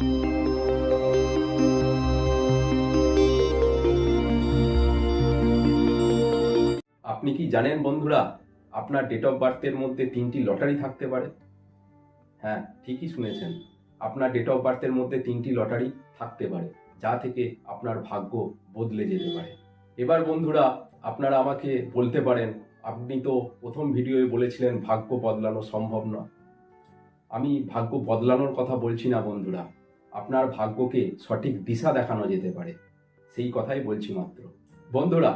আপনি কি জানেন বন্ধুরা, আপনার ডেট অফ বার্থের মধ্যে তিনটি লটারি থাকতে পারে? হ্যাঁ ঠিকই শুনেছেন। আপনার ডেট অফ বার্থের মধ্যে তিনটি লটারি থাকতে পারে, যা থেকে আপনার ভাগ্য বদলে যেতে পারে। এবার বন্ধুরা, আপনারা আমাকে বলতে পারেন, আপনি তো প্রথম ভিডিওয়ে বলেছিলেন ভাগ্য বদলানো সম্ভব নয়। আমি ভাগ্য বদলানোর কথা বলছি না বন্ধুরা। আপনার ভাগ্যকে সঠিক দিশা দেখানো যেতে পারে। সেই কথাই বলছি মাত্র। বন্ধুরা,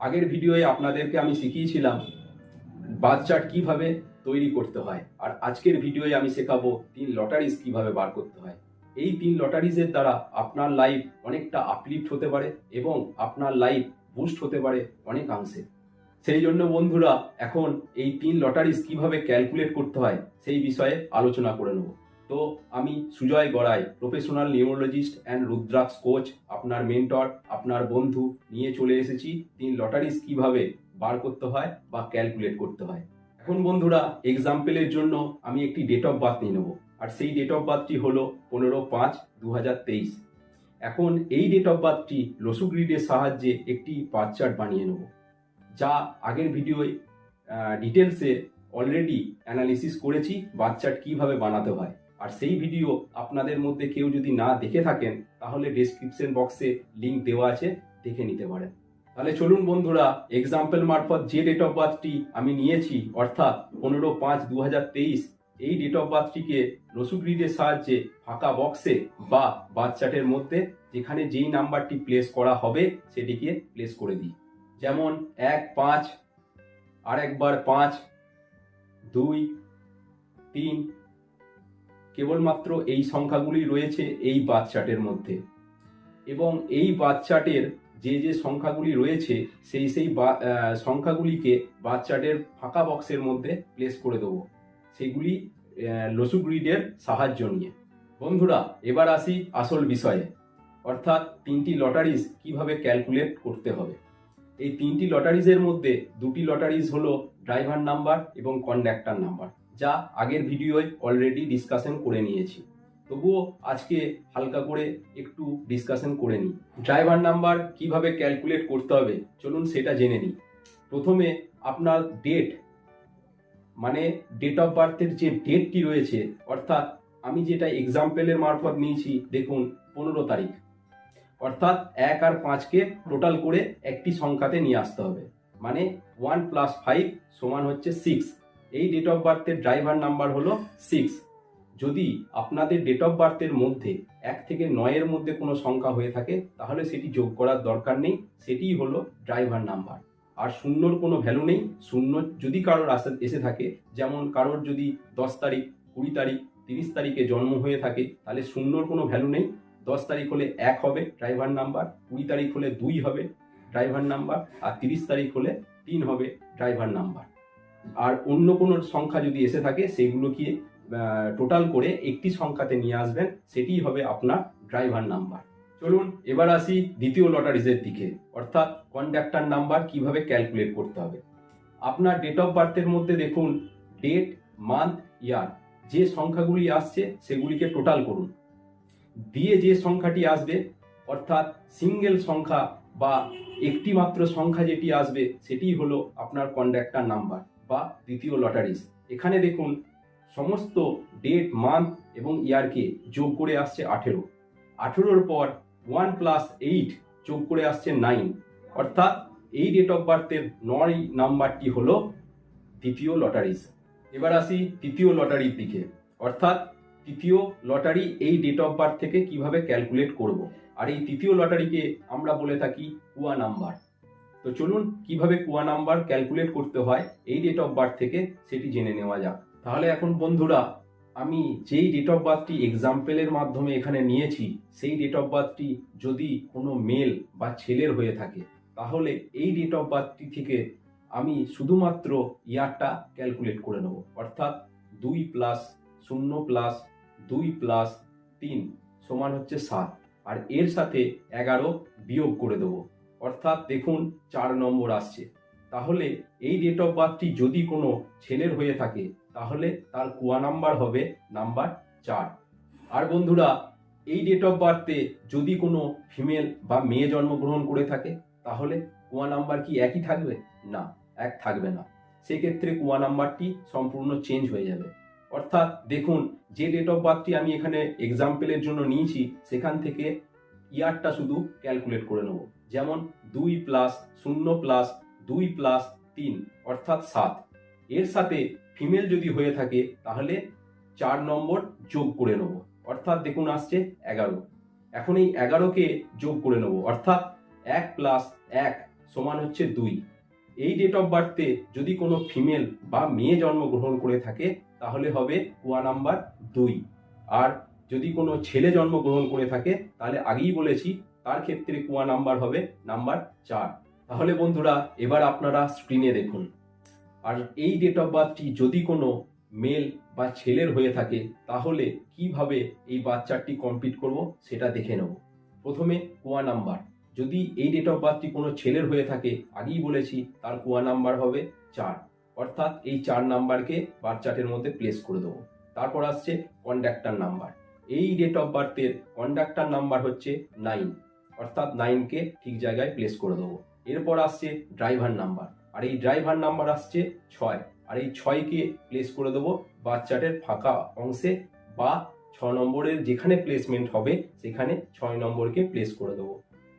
আগের ভিডিওয়ে আপনাদেরকে আমি শিখিয়েছিলাম বার চার্ট কীভাবে তৈরি করতে হয়, আর আজকের ভিডিওয়ে আমি শেখাবো তিন লটারিজ কীভাবে বার করতে হয়। এই তিন লটারিজের দ্বারা আপনার লাইফ অনেকটা আপলিফ্ট হতে পারে এবং আপনার লাইফ বুস্ট হতে পারে অনেকাংশে সেই জন্য বন্ধুরা, এখন এই তিন লটারিজ কীভাবে ক্যালকুলেট করতে হয়, সেই বিষয়ে আলোচনা করে নেব। তো আমি Sujoy Garai professional neurologist and Rudraksh coach আপনার মেন্টর আপনার বন্ধু নিয়ে চলে এসেছি। তিন লটারিজ কীভাবে বার করতে হয় বা ক্যালকুলেট করতে হয়। এখন বন্ধুরা এক্সাম্পলের জন্য আমি একটি ডেট অফ বার্থ নিয়ে নেব। আর সেই ডেট অফ বার্থটি হলো পনেরো পাঁচ দু এখন এই ডেট অফ বার্থটি লসু গ্রিডের সাহায্যে একটি বার চার্ট বানিয়ে নেব, যা আগের ভিডিওয় ডিটেলসে অলরেডি অ্যানালিসিস করেছি বার চার্ট কীভাবে বানাতে হয়। আর সেই ভিডিও আপনাদের মধ্যে কেউ যদি না দেখে থাকেন, তাহলে ডেসক্রিপশন বক্সে লিংক দেওয়া আছে, দেখে নিতে পারেন। তাহলে চলুন বন্ধুরা এক্সাম্পল মারফত যে ডেট অফ বার্থটি আমি নিয়েছি, অর্থাৎ পনেরো পাঁচ দু এই ডেট অফ বার্থটিকে রসুগ্রিডের সাহায্যে ফাঁকা বক্সে বা বাচ্চাটের মধ্যে, যেখানে যেই নাম্বারটি প্লেস করা হবে, সেটিকে প্লেস করে দিই। যেমন এক পাঁচ আর একবার পাঁচ, দুই, তিন কেবলমাত্র এই সংখ্যাগুলি রয়েছে এই বাচ্চাটের মধ্যে। এবং এই বাচ্চাটের যে যে সংখ্যাগুলি রয়েছে, সেই সেই সংখ্যাগুলিকে বাচ্চাটের ফাঁকা বক্সের মধ্যে প্লেস করে দেবো। সেগুলি লসু গ্রিডের সাহায্য নিয়ে। বন্ধুরা, এবার আসি আসল বিষয়ে। অর্থাৎ তিনটি লটারিজ কীভাবে ক্যালকুলেট করতে হবে। এই তিনটি লটারিজের মধ্যে দুটি লটারিজ হলো ড্রাইভার নাম্বার এবং কন্ডাক্টর নাম্বার যা আগের ভিডিওয় অলরেডি ডিসকাশন করে নিয়েছি। তবুও আজকে হালকা করে একটু ডিসকাশন করে নিই। ড্রাইভার নাম্বার কীভাবে ক্যালকুলেট করতে হবে, চলুন সেটা জেনে নিই। প্রথমে আপনার ডেট মানে ডেট অফ বার্থের যে ডেটটি রয়েছে, অর্থাৎ আমি যেটা এক্সাম্পলের মারফত নিয়েছি, দেখুন, পনেরো তারিখ। অর্থাৎ এক আর পাঁচকে টোটাল করে একটি সংখ্যাতে নিয়ে আসতে হবে। মানে ওয়ান প্লাস ফাইভ সমান হচ্ছে সিক্স এই ডেট অফ বার্থের ড্রাইভার নাম্বার হলো সিক্স যদি আপনাদের ডেট অফ বার্থের মধ্যে এক থেকে নয়ের মধ্যে কোনো সংখ্যা হয়ে থাকে, তাহলে সেটি যোগ করার দরকার নেই। সেটিই হলো ড্রাইভার নাম্বার আর শূন্যর কোনো ভ্যালু নেই। শূন্য যদি কারোর আসে, এসে থাকে, যেমন কারোর যদি দশ তারিখ, কুড়ি তারিখ, তিরিশ তারিখে জন্ম হয়ে থাকে, তাহলে শূন্যর কোনো ভ্যালু নেই। দশ তারিখ হলে এক হবে ড্রাইভার নাম্বার কুড়ি তারিখ হলে দুই হবে ড্রাইভার নাম্বার আর তিরিশ তারিখ হলে তিন হবে ড্রাইভার নাম্বার আর অন্য কোনো সংখ্যা যদি এসে থাকে সেগুলোকে টোটাল করে একটি সংখ্যাতে নিয়ে আসবেন, সেটিই হবে আপনার ড্রাইভার নাম্বার চলুন, এবার আসি দ্বিতীয় লটারিজের দিকে। অর্থাৎ কন্ডাক্টর নাম্বার কীভাবে ক্যালকুলেট করতে হবে? আপনার ডেট অফ বার্থের মধ্যে দেখুন ডেট মান্থ ইয়ার যে সংখ্যাগুলি আসছে, সেগুলিকে টোটাল করুন। দিয়ে যে সংখ্যাটি আসবে, অর্থাৎ সিঙ্গেল সংখ্যা বা একটি মাত্র সংখ্যা যেটি আসবে সেটি হলো আপনার কন্ডাক্টর নাম্বার বা দ্বিতীয় লটারিজ এখানে দেখুন, সমস্ত ডেট মান্থ এবং ইয়ারকে যোগ করে আসছে আঠেরো। আঠেরোর পর ওয়ান প্লাস এইট যোগ করে আসছে নাইন অর্থাৎ এই ডেট অফ বার্থের নয় নাম্বারটি হলো দ্বিতীয় লটারিজ এবার আসি তৃতীয় লটারির দিকে। অর্থাৎ তৃতীয় লটারি এই ডেট অফ বার্থ থেকে কীভাবে ক্যালকুলেট করব? আর এই তৃতীয় লটারিকে আমরা বলে থাকি কুয়া নাম্বার। তো চলুন কীভাবে কুয়া নাম্বার ক্যালকুলেট করতে হয়, এই ডেট অফ বার্থ থেকে সেটি জেনে নেওয়া যাক। তাহলে এখন বন্ধুরা, আমি যেই ডেট অফ বার্থটি এক্সাম্পলের মাধ্যমে এখানে নিয়েছি, সেই ডেট অফ বার্থটি যদি কোনো মেল বা ছেলের হয়ে থাকে, তাহলে এই ডেট অফ বার্থটি থেকে আমি শুধুমাত্র ইয়ারটা ক্যালকুলেট করে নেব। অর্থাৎ দুই প্লাস শূন্য প্লাস দুই প্লাস তিন সমান হচ্ছে সাত। আর এর সাথে এগারো বিয়োগ করে দেবো। অর্থাৎ দেখুন চার নম্বর আসছে। তাহলে এই ডেট অফ বার্থটি যদি কোনো ছেলের হয়ে থাকে, তাহলে তার কুয়া নাম্বার হবে নাম্বার চার। আর বন্ধুরা, এই ডেট অফ বার্থে যদি কোনো ফিমেল বা মেয়ে জন্মগ্রহণ করে থাকে, তাহলে কুয়া নাম্বার কি একই থাকবে? না, এক থাকবে না। সেক্ষেত্রে কুয়া নাম্বারটি সম্পূর্ণ চেঞ্জ হয়ে যাবে। অর্থাৎ দেখুন, যে ডেট অফ বার্থটি আমি এখানে এক্সাম্পলের জন্য নিয়েছি, সেখান থেকে ইয়ারটা শুধু ক্যালকুলেট করে নেব। যেমন দুই প্লাস শূন্য প্লাস দুই প্লাস তিন, অর্থাৎ সাত। এর সাথে ফিমেল যদি হয়ে থাকে, তাহলে চার নম্বর যোগ করে নেব। অর্থাৎ দেখুন, আসছে এগারো। এখন এই এগারোকে যোগ করে নেব। অর্থাৎ এক প্লাস এক সমান হচ্ছে দুই। এই ডেট অফ বার্থে যদি কোনো ফিমেল বা মেয়ে জন্মগ্রহণ করে থাকে, তাহলে হবে কুয়া নাম্বার দুই। আর যদি কোনো ছেলে জন্মগ্রহণ করে থাকে, তাহলে আগেই বলেছি, তার ক্ষেত্রে কুয়া নাম্বার হবে নাম্বার চার। তাহলে বন্ধুরা, এবার আপনারা স্ক্রিনে দেখুন। আর এই ডেট অফ বার্থটি যদি কোনো মেল বা ছেলের হয়ে থাকে, তাহলে কীভাবে এই বাচ্চারটি কমপ্লিট করব সেটা দেখে নেব। প্রথমে কুয়া নাম্বার। যদি এই ডেট অফ বার্থটি কোনো ছেলের হয়ে থাকে, আগেই বলেছি, তার কুয়া নাম্বার হবে চার। অর্থাৎ এই চার নাম্বারকে বার্থ বাচ্চাটের মধ্যে প্লেস করে দেবো। তারপর আসছে কন্ডাক্টার নাম্বার। এই ডেট অফ বার্থের কন্ডাক্টার নাম্বার হচ্ছে নাইন অর্থাৎ নাইনকে ঠিক জায়গায় প্লেস করে দেবো। এরপর আসছে ড্রাইভার নাম্বার আর এই ড্রাইভার নাম্বার আসছে ছয়। আর এই ছয়কে প্লেস করে দেবো বাচ্চাটের ফাঁকা অংশে বা ছ নম্বরের যেখানে প্লেসমেন্ট হবে, সেখানে ছয় নম্বরকে প্লেস করে দেবো।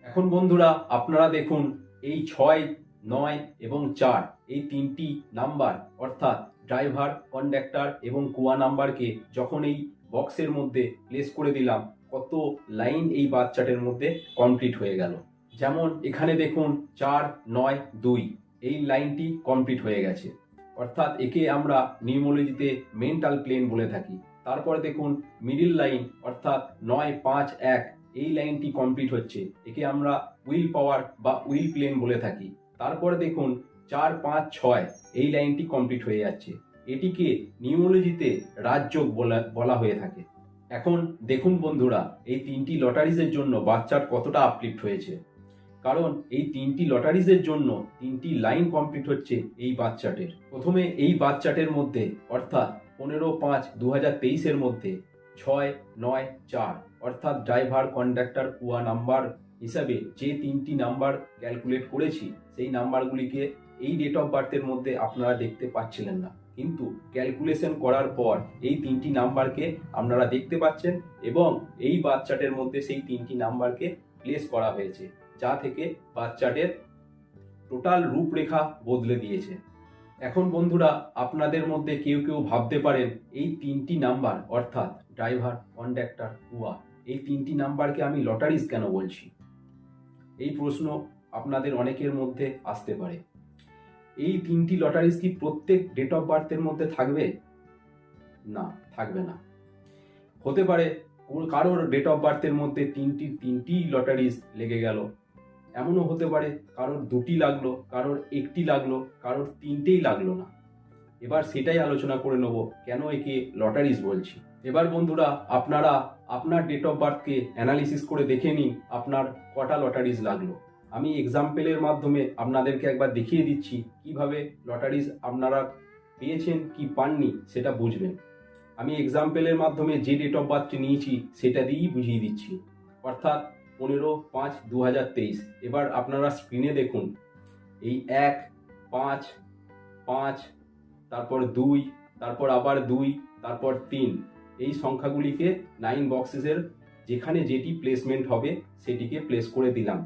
এখন বন্ধুরা, আপনারা দেখুন, এই ছয়, নয় এবং চার, এই তিনটি নাম্বার অর্থাৎ ড্রাইভার কন্ডাক্টর এবং কুয়া নাম্বারকে যখন এই বক্সের মধ্যে প্লেস করে দিলাম, কত লাইন এই বাচ্চাটের মধ্যে কমপ্লিট হয়ে গেল। যেমন এখানে দেখুন, চার, নয়, দুই, এই লাইনটি কমপ্লিট হয়ে গেছে। অর্থাৎ একে আমরা নিউমোলজিতে মেন্টাল প্লেন বলে থাকি। তারপরে দেখুন মিডিল লাইন অর্থাৎ নয়, পাঁচ, এক, এই লাইনটি কমপ্লিট হচ্ছে। একে আমরা উইল পাওয়ার বা উইল প্লেন বলে থাকি। তারপরে দেখুন, চার, পাঁচ, ছয়, এই লাইনটি কমপ্লিট হয়ে যাচ্ছে। এটিকে নিউমোলজিতে রাজযোগ বলা বলা হয়ে থাকে। এখন দেখুন বন্ধুরা, এই তিনটি লটারিজের জন্য বাচ্চার কতটা আপলিফ্ট হয়েছে। কারণ এই তিনটি লটারিজের জন্য তিনটি লাইন কমপ্লিট হচ্ছে এই বাচ্চাটের প্রথমে এই বাচ্চাটের মধ্যে, অর্থাৎ পনেরো পাঁচ দু হাজার তেইশের মধ্যে ছয়, নয়, চার, অর্থাৎ ড্রাইভার কন্ডাক্টর কুয়া নাম্বার হিসাবে যে তিনটি নাম্বার ক্যালকুলেট করেছি, সেই নাম্বারগুলিকে এই ডেট অফ বার্থের মধ্যে আপনারা দেখতে পাচ্ছিলেন না। কিন্তু ক্যালকুলেশন করার পর এই তিনটি নাম্বারকে আপনারা দেখতে পাচ্ছেন এবং এই বাচ্চাটের মধ্যে সেই তিনটি নাম্বারকে প্লেস করা হয়েছে, যা থেকে বাচ্চাটের টোটাল রূপরেখা বদলে দিয়েছে। এখন বন্ধুরা, আপনাদের মধ্যে কেউ কেউ ভাবতে পারেন, এই তিনটি নাম্বার অর্থাৎ ড্রাইভার কন্ডাক্টর কুয়া এই তিনটি নাম্বারকে আমি লটারিজ কেন বলছি? এই প্রশ্ন আপনাদের অনেকের মধ্যে আসতে পারে। এই তিনটি লটারিজ কি প্রত্যেক ডেট অফ বার্থের মধ্যে থাকবে? না থাকবে না। হতে পারে কারোর ডেট অফ বার্থের মধ্যে তিনটি তিনটি লটারিজ লেগে গেল। এমনও হতে পারে কারোর দুটি লাগল, কারোর একটি লাগল, কারোর তিনটেই লাগল না। এবার সেটাই আলোচনা করে নেব, কেন একে লটারিজ বলছি? এবার বন্ধুরা, আপনারা আপনার ডেট অফ বার্থকে অ্যানালিসিস করে দেখে নিন, আপনার কটা লটারিজ লাগল। আমি এক্সাম্পলের মাধ্যমে আপনাদেরকে একবার দেখিয়ে দিচ্ছি কীভাবে লটারিজ আপনারা পেয়েছেন, কি পাননি, সেটা বুঝবেন। আমি এক্সাম্পলের মাধ্যমে যে ডেট অফ বার্থটি নিয়েছি, সেটা দিয়েই বুঝিয়ে দিচ্ছি। অর্থাৎ পনেরো পাঁচ দু এবার আপনারা স্ক্রিনে দেখুন। এই এক, পাঁচ পাঁচ, তারপর দুই, তারপর আবার দুই, তারপর তিন। এই সংখ্যাগুলিকে নাইন বক্সেসের যেখানে যেটি প্লেসমেন্ট হবে, সেটিকে প্লেস করে দিলাম।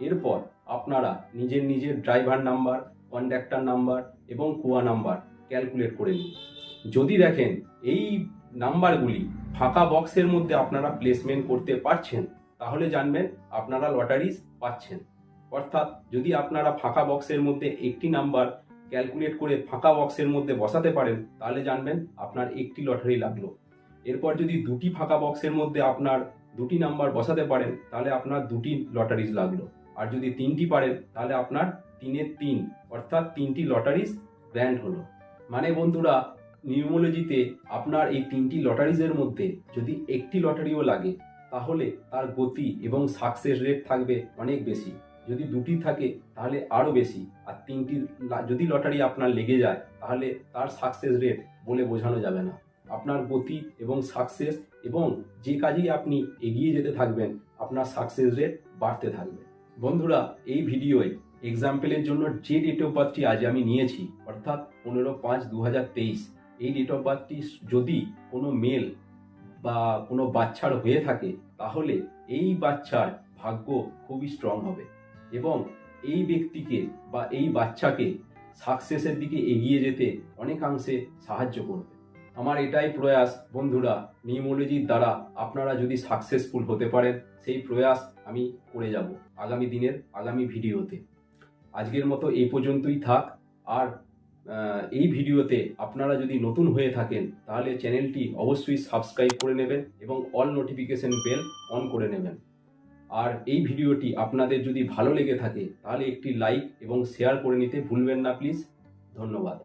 এরপর আপনারা নিজের নিজের ড্রাইভার নাম্বার কন্ডাক্টার নাম্বার এবং কুয়া নাম্বার ক্যালকুলেট করে নিন। যদি দেখেন এই নাম্বারগুলি ফাঁকা বক্সের মধ্যে আপনারা প্লেসমেন্ট করতে পারছেন, তাহলে জানবেন আপনারা লটারিজ পাচ্ছেন। অর্থাৎ যদি আপনারা ফাঁকা বক্সের মধ্যে একটি নাম্বার ক্যালকুলেট করে ফাঁকা বক্সের মধ্যে বসাতে পারেন, তাহলে জানবেন আপনার একটি লটারি লাগল। এরপর যদি দুটি ফাঁকা বক্সের মধ্যে আপনার দুটি নাম্বার বসাতে পারেন, তাহলে আপনার দুটি লটারিজ লাগল। আর যদি তিনটি পারেন তাহলে আপনার তিনের তিন, অর্থাৎ তিনটি লটারিজ গ্র্যান্ড হলো। মানে বন্ধুরা নিউমোলজিতে আপনার এই তিনটি লটারিজের মধ্যে যদি একটি লটারিও লাগে, তাহলে তার গতি এবং সাকসেস রেট থাকবে অনেক বেশি। যদি দুটি থাকে, তাহলে আরও বেশি। আর তিনটি যদি লটারি আপনার লেগে যায়, তাহলে তার সাকসেস রেট বলে বোঝানো যাবে না। আপনার গতি এবং সাকসেস এবং যে কাজেই আপনি এগিয়ে যেতে থাকবেন, আপনার সাকসেস রেট বাড়তে থাকবে। বন্ধুরা, এই ভিডিওয় এক্সাম্পলের জন্য যে ডেট অফ বার্থটি আজ আমি নিয়েছি, অর্থাৎ পনেরো পাঁচ দু এই ডেট অফ বার্থটি যদি কোনো মেল বা কোনো বাচ্চার হয়ে থাকে, তাহলে এই বাচ্চার ভাগ্য খুবই স্ট্রং হবে এবং এই ব্যক্তিকে বা এই বাচ্চাকে সাকসেসের দিকে এগিয়ে যেতে অনেকাংশে সাহায্য করবে। আমার এটাই প্রয়াস বন্ধুরা নিউমোলজির দ্বারা আপনারা যদি সাকসেসফুল হতে পারেন, সেই প্রয়াস আমি করে যাব আগামী দিনের, আগামী ভিডিওতে। আজকের মতো এই পর্যন্তই থাক। আর এই ভিডিওতে আপনারা যদি নতুন হয়ে থাকেন, তাহলে চ্যানেলটি অবশ্যই সাবস্ক্রাইব করে নেবেন এবং অল নোটিফিকেশন বেল অন করে নেবেন। আর এই ভিডিওটি আপনাদের যদি ভালো লেগে থাকে, তাহলে একটি লাইক এবং শেয়ার করে নিতে ভুলবেন না, প্লিজ। ধন্যবাদ।